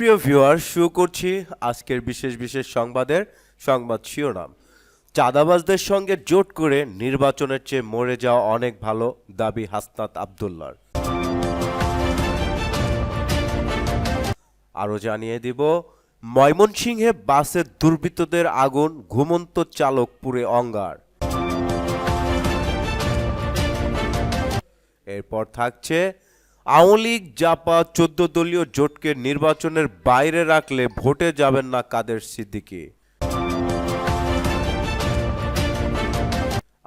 প্রিয় ভিউয়ার শুরু করছি আজকের বিশেষ বিশেষ সংবাদের সংবাদ শিরোনাম। চাঁদাবাজদের সঙ্গে জোট করে নির্বাচনের চেয়ে মরে যাওয়া অনেক ভালো দাবি হাসনাত আবদুল্লার। আরও জানিয়ে দিব, ময়মনসিংহে বাসের দুর্বৃত্তদের আগুন, ঘুমন্ত চালক পুরে অঙ্গার। এরপর থাকছে আওয়ামী লীগ, জাপা, চোদ্দ দলীয় জোটকে নির্বাচনের বাইরে রাখলে ভোটে যাবেন না কাদের সিদ্দিকি।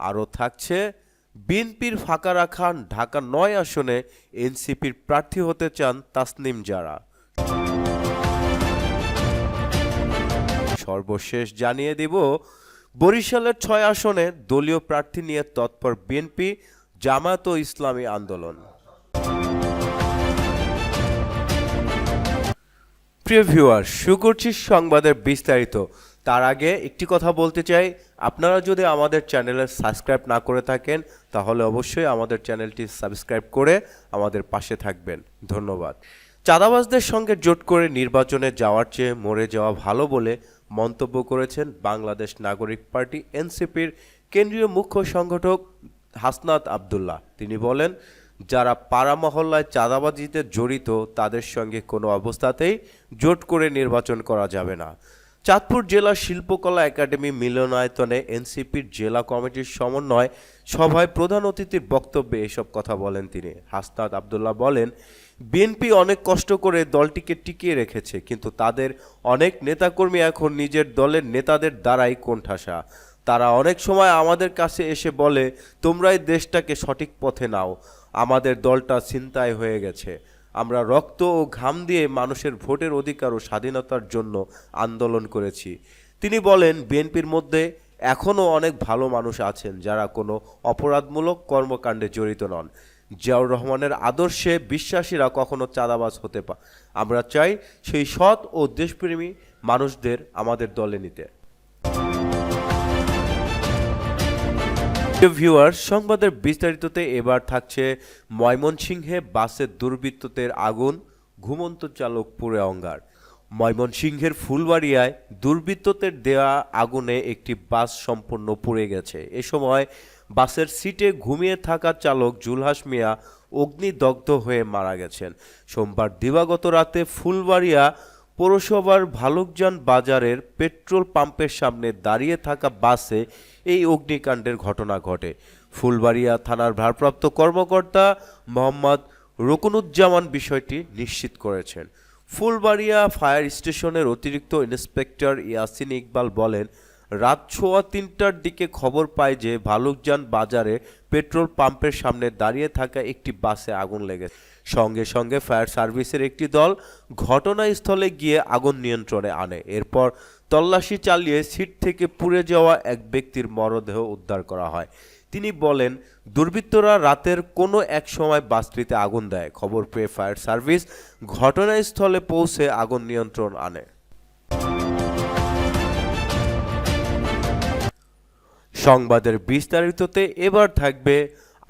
আরও থাকছে, বিএনপির ফাঁকা রাখা ঢাকা নয় আসনে এনসিপির প্রার্থী হতে চান তাসনিম যারা সর্বশেষ জানিয়ে দিব, বরিশালের ছয় আসনে দলীয় প্রার্থী নিয়ে তৎপর বিএনপি, জামায়াত ও ইসলামী আন্দোলন। প্রিয় ভিউয়ার করছি সংবাদের বিস্তারিত। তার আগে একটি কথা বলতে চাই। আপনারা যদি আমাদের চ্যানেলে সাবস্ক্রাইব না করে থাকেন, তাহলে অবশ্যই আমাদের চ্যানেলটি সাবস্ক্রাইব করে আমাদের পাশে থাকবেন। ধন্যবাদ। চাঁদাবাজদের সঙ্গে জোট করে নির্বাচনে যাওয়ার চেয়ে মরে যাওয়া ভালো বলে মন্তব্য করেছেন বাংলাদেশ নাগরিক পার্টি এনসিপির কেন্দ্রীয় মুখ্য সংগঠক হাসনাত আবদুল্লাহ। তিনি বলেন যারা পাড়া মহল্লায় চাঁদাবাজিতে জড়িত, তাদের সঙ্গে কোনো অবস্থাতেই জোট করে নির্বাচন করা যাবে না। চাঁদপুর জেলা শিল্পকলা একাডেমি মিলনায়তনে এনসিপির জেলা কমিটির সমন্বয় সভায় প্রধান অতিথির বক্তব্যে এসব কথা বলেন তিনি। হাসনাত আবদুল্লাহ বলেন, বিএনপি অনেক কষ্ট করে দলটিকে টিকিয়ে রেখেছে, কিন্তু তাদের অনেক নেতাকর্মী এখন নিজের দলের নেতাদের দ্বারাই কোণঠাসা। তারা অনেক সময় আমাদের কাছে এসে বলে, তোমরাই দেশটাকে সঠিক পথে নাও। আমাদের দলটা ছিনতাই হয়ে গেছে। আমরা রক্ত ও ঘাম দিয়ে মানুষের ভোটের অধিকার ও স্বাধীনতার জন্য আন্দোলন করেছি। তিনি বলেন, বিএনপির মধ্যে এখনও অনেক ভালো মানুষ আছেন যারা কোনো অপরাধমূলক কর্মকাণ্ডে জড়িত নন। জিয়াউর রহমানের আদর্শে বিশ্বাসীরা কখনো চাঁদাবাজ হতে পা আমরা চাই সেই সৎ ও দেশপ্রেমী মানুষদের আমাদের দলে নিতে। ভিউয়ার সংবাদের বিস্তারিততে এবার থাকছে ময়মনসিংহে বাসের দুর্বৃত্তদের আগুন, ঘুমন্ত চালক পুরে অঙ্গার। ময়মনসিংহের ফুলবাড়িয়ায় দুর্বৃত্তদের দেয়া আগুনে একটি বাস সম্পূর্ণ পুড়ে গেছে। এ সময় বাসের সিটে ঘুমিয়ে থাকা চালক জুলহাস মিয়া অগ্নিদগ্ধ হয়ে মারা গেছেন। সোমবার দিবাগত রাতে ফুলবাড়িয়া পৌরসভার ভালুকজান বাজারের পেট্রোল পাম্পের সামনে দাঁড়িয়ে থাকা বাসে এই অগ্নিকাণ্ডের ঘটনা ঘটে। ফুলবাড়িয়া থানার ভারপ্রাপ্ত কর্মকর্তা মোহাম্মদ রকুনুজ্জামান বিষয়টি নিশ্চিত করেছেন। ফুলবাড়িয়া ফায়ার স্টেশনের অতিরিক্ত ইন্সপেক্টর ইয়াসিন ইকবাল বলেন রাত ছোয়া তিনটার দিকে খবর পায় যে ভালুকজান বাজারে পেট্রোল পাম্পের সামনে দাঁড়িয়ে থাকা একটি বাসে আগুন লেগেছে। সঙ্গে সঙ্গে ফায়ার সার্ভিসের একটি দল ঘটনাস্থলে গিয়ে আগুন নিয়ন্ত্রণে আনে। এরপর তল্লাশি চালিয়ে সিট থেকে পুড়ে যাওয়া এক ব্যক্তির মরদেহ উদ্ধার করা হয়। তিনি বলেন, দুর্বৃত্তরা রাতের কোনো এক সময় বাসটিতে আগুন দেয়। খবর পেয়ে ফায়ার সার্ভিস ঘটনাস্থলে পৌঁছে আগুন নিয়ন্ত্রণ আনে। সংবাদের বিস্তারিততে এবার থাকবে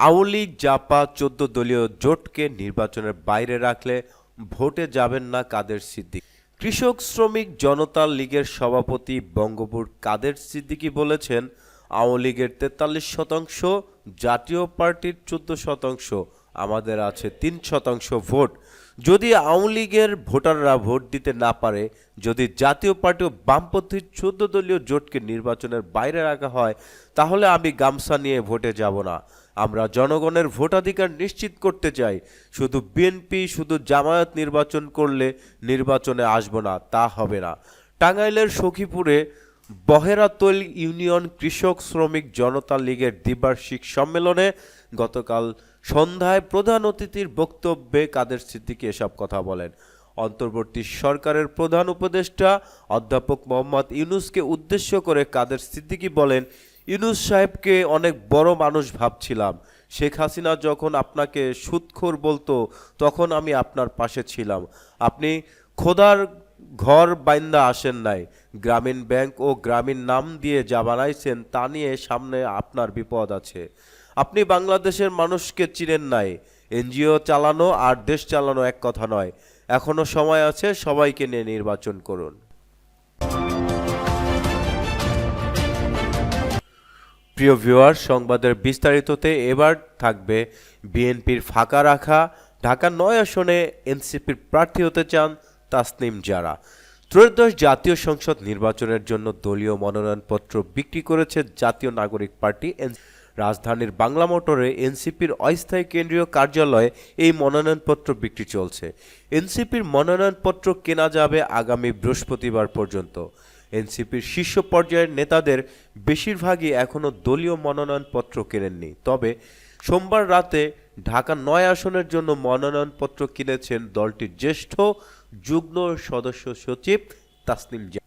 আওয়ামী জাপা, চোদ্দ দলীয় জোটকে নির্বাচনের বাইরে রাখলে ভোটে যাবেন না কাদের সিদ্দিক। কৃষক, শ্রমিক, জনতা লীগের সভাপতি বঙ্গবুর কাদের সিদ্দিকী বলেছেন, আওয়ামী লীগের তেতাল্লিশ শতাংশ, জাতীয় পার্টির চোদ্দ শতাংশ, আমাদের আছে তিন শতাংশ ভোট। যদি আওয়ামী লীগের ভোটাররা ভোট দিতে না পারে, যদি জাতীয় পার্টি ও বামপন্থীর চোদ্দ দলীয় জোটকে নির্বাচনের বাইরে রাখা হয়, তাহলে আমি গামছা নিয়ে ভোটে যাব না। আমরা জনগণের ভোটাধিকার নিশ্চিত করতে চাই। শুধু বিএনপি, শুধু জামায়াত নির্বাচন করলে নির্বাচনে আসব না, তা হবে না। টাঙ্গাইলের সখীপুরে বহেরাতৈল ইউনিয়ন কৃষক শ্রমিক জনতা লীগের দ্বিবার্ষিক সম্মেলনে গতকাল সন্ধ্যায় প্রধান অতিথির বক্তব্যে কাদের সিদ্দিকী এসব কথা বলেন? অন্তর্বর্তী সরকারের প্রধান উপদেষ্টা অধ্যাপক মোহাম্মদ ইউনুসকে উদ্দেশ্য করে কাদের সিদ্দিকী বলেন, ইউনুস সাহেবকে অনেক বড় মানুষ ভাবছিলাম। শেখ হাসিনা যখন আপনাকে সুৎখোর বলতো, তখন আমি আপনার পাশে ছিলাম। আপনি খোদার ঘর বাইন্দা আসেন নাই। গ্রামীণ ব্যাংক ও গ্রামীণ নাম দিয়ে যা বানাইছেন তা নিয়ে সামনে আপনার বিপদ আছে। আপনি বাংলাদেশের মানুষকে চিনেন নাই। এনজিও চালানো আর দেশ চালানো এক কথা নয়। এখনও সময় আছে সবাইকে নিয়ে নির্বাচন করুন। প্রিয় ভিউয়ার সংবাদের বিস্তারিততে এবার থাকবে বিএনপির ফাঁকা রাখা। ঢাকা নয় আসনে এনসিপির প্রার্থী হতে চান তাসনিম যারা ত্রয়োদশ জাতীয় সংসদ নির্বাচনের জন্য দলীয় মনোনয়নপত্র বিক্রি করেছে জাতীয় নাগরিক পার্টি রাজধানীর বাংলা মোটরে এনসিপির অস্থায়ী কেন্দ্রীয় কার্যালয়ে এই মনোনয়নপত্র বিক্রি চলছে। এনসিপির মনোনয়নপত্র কেনা যাবে আগামী বৃহস্পতিবার পর্যন্ত। এনসিপির শীর্ষ পর্যায়ের নেতাদের বেশিরভাগই এখনও দলীয় মনোনয়নপত্র কেনেননি। তবে সোমবার রাতে ঢাকা নয় আসনের জন্য মনোনয়নপত্র কিনেছেন দলটির জ্যেষ্ঠ যুগ্ম সদস্য সচিব তাসনিম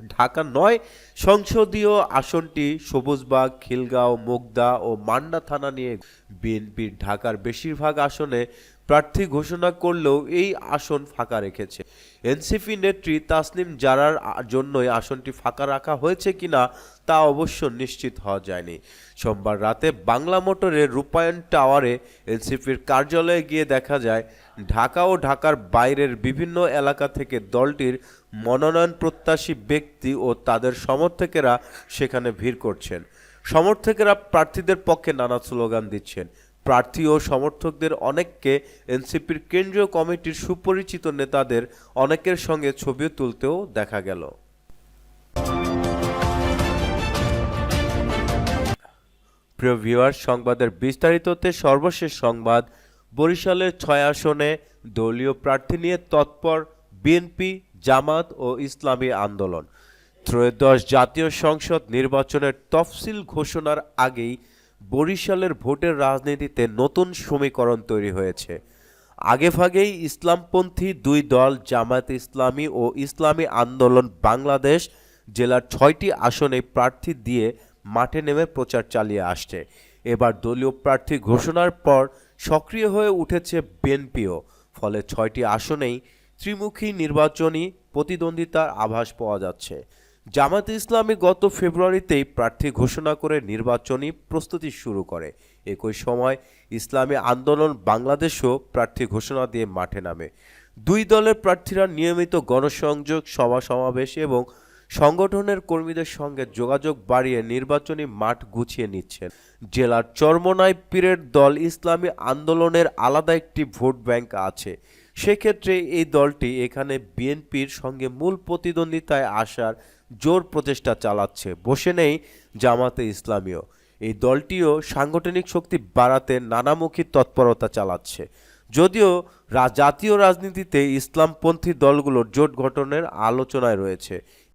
ঢাকা নয়, সংসদীয় আসনটি সবুজবাগ, খিলগাঁও, মুগদা ও মান্না থানা নিয়ে বিএনপির ঢাকার বেশিরভাগ আসনে প্রার্থী ঘোষণা করলেও এই আসন ফাঁকা রেখেছে। এনসিপি নেত্রী তাসনিম জারার জন্যই আসনটি ফাঁকা রাখা হয়েছে কিনা তা অবশ্য নিশ্চিত হওয়া যায়নি। সোমবার রাতে বাংলা মোটরের রূপায়ণ টাওয়ারে এনসিপির কার্যালয়ে গিয়ে দেখা যায়, ঢাকা ও ঢাকার বাইরের বিভিন্ন এলাকা থেকে দলটির মনোনয়ন প্রত্যাশী ব্যক্তি ও তাদের সমর্থকেরা সেখানে ভিড় করছেন। সমর্থকেরা প্রার্থীদের পক্ষে নানা স্লোগান দিচ্ছেন। প্রার্থী ও সমর্থকদের অনেককে এনসিপির কেন্দ্রীয় কমিটির সুপরিচিত নেতাদের অনেকের সঙ্গে ছবিও তুলতেও দেখা গেল। প্রিয় ভিউয়ার সংবাদের বিস্তারিততে সর্বশেষ সংবাদ। বরিশালের ছয় আসনে দলীয় প্রার্থী নিয়ে তৎপর বিএনপি, জামাত ও ইসলামী আন্দোলন। ত্রয়োদশ জাতীয় সংসদ নির্বাচনের তফসিল ঘোষণার আগেই বরিশালের ভোটের রাজনীতিতে নতুন সমীকরণ তৈরি হয়েছে। আগেভাগেই ইসলামপন্থী দুই দল, জামায়াত ইসলামী ও ইসলামী আন্দোলন বাংলাদেশ জেলার ছয়টি আসনে প্রার্থী দিয়ে মাঠে নেমে প্রচার চালিয়ে আসছে। এবার দলীয় প্রার্থী ঘোষণার পর সক্রিয় হয়ে উঠেছে বিএনপিও, ফলে ছয়টি আসনেই ত্রিমুখী নির্বাচনী প্রতিদ্বন্দ্বিতার আভাস পাওয়া যাচ্ছে। জামাত ইসলামী গত ফেব্রুয়ারিতেই প্রার্থী ঘোষণা করে নির্বাচনী প্রস্তুতি শুরু করে। একই সময় ইসলামী আন্দোলন বাংলাদেশও প্রার্থী ঘোষণা দিয়ে মাঠে নামে। দুই দলের প্রার্থীরা নিয়মিত গণসংযোগ, সভা সমাবেশ এবং সংগঠনের কর্মীদের সঙ্গে যোগাযোগ বাড়িয়ে নির্বাচনী মাঠ গুছিয়ে নিচ্ছেন। জেলার চরমনাই পীরের দল ইসলামী আন্দোলনের আলাদা একটি ভোট ব্যাংক আছে। সেক্ষেত্রে এই দলটি এখানে বিএনপির সঙ্গে মূল প্রতিদ্বন্দ্বিতায় আসার জোর প্রচেষ্টা চালাচ্ছে। বসে নেই জামাতে ইসলামীয় এই দলটিও সাংগঠনিক শক্তি বাড়াতে নানামুখী তৎপরতা চালাচ্ছে। যদিও জাতীয় রাজনীতিতে ইসলামপন্থী দলগুলোর জোট গঠনের আলোচনায় রয়েছে।